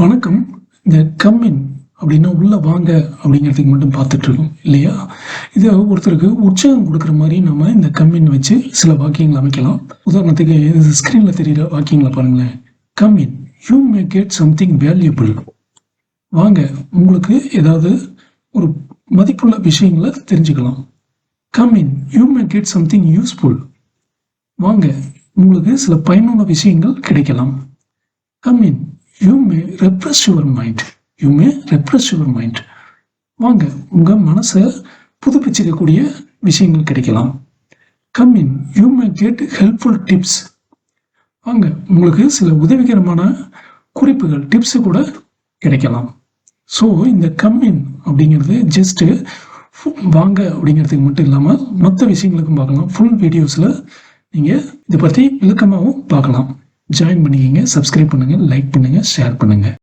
வணக்கம். இந்த கம்மின் அப்படின்னா உள்ளே வாங்க அப்படிங்கிறதுக்கு மட்டும் பார்த்துட்டு இருக்கோம் இல்லையா? இது ஒருத்தருக்கு உற்சாகம் கொடுக்குற மாதிரி நம்ம இந்த கம்மின் வச்சு சில வாக்கியங்கள் அமைக்கலாம். உதாரணத்துக்கு ஸ்க்ரீனில் தெரிகிற வாக்கியங்களை பாருங்களேன். Come in you may get something valuable வாங்க உங்களுக்கு ஏதாவது ஒரு மதிப்புள்ள விஷயங்களை தெரிஞ்சுக்கலாம். Come in you may get something useful வாங்க உங்களுக்கு சில பயனுள்ள விஷயங்கள் கிடைக்கலாம். Come in you may refresh your mind you may refresh your mind வாங்க உங்கள் மனசை புதுப்பிச்சிக்கக்கூடிய விஷயங்கள் கிடைக்கலாம். Come in you may get helpful tips வாங்க உங்களுக்கு சில உதவிகரமான குறிப்புகள் டிப்ஸு கூட கிடைக்கலாம். ஸோ இந்த கம்மின் அப்படிங்கிறது ஜஸ்ட்டு வாங்க அப்படிங்கிறதுக்கு மட்டும் இல்லாமல் மற்ற விஷயங்களுக்கும் பார்க்கலாம். ஃபுல் வீடியோஸில் நீங்கள் இதை பற்றி விளக்கமாகவும் பார்க்கலாம். ஜாயின் பண்ணிக்கிங்க சப்ஸ்கிரைப் பண்ணுங்கள் லைக் பண்ணுங்கள் ஷேர் பண்ணுங்கள்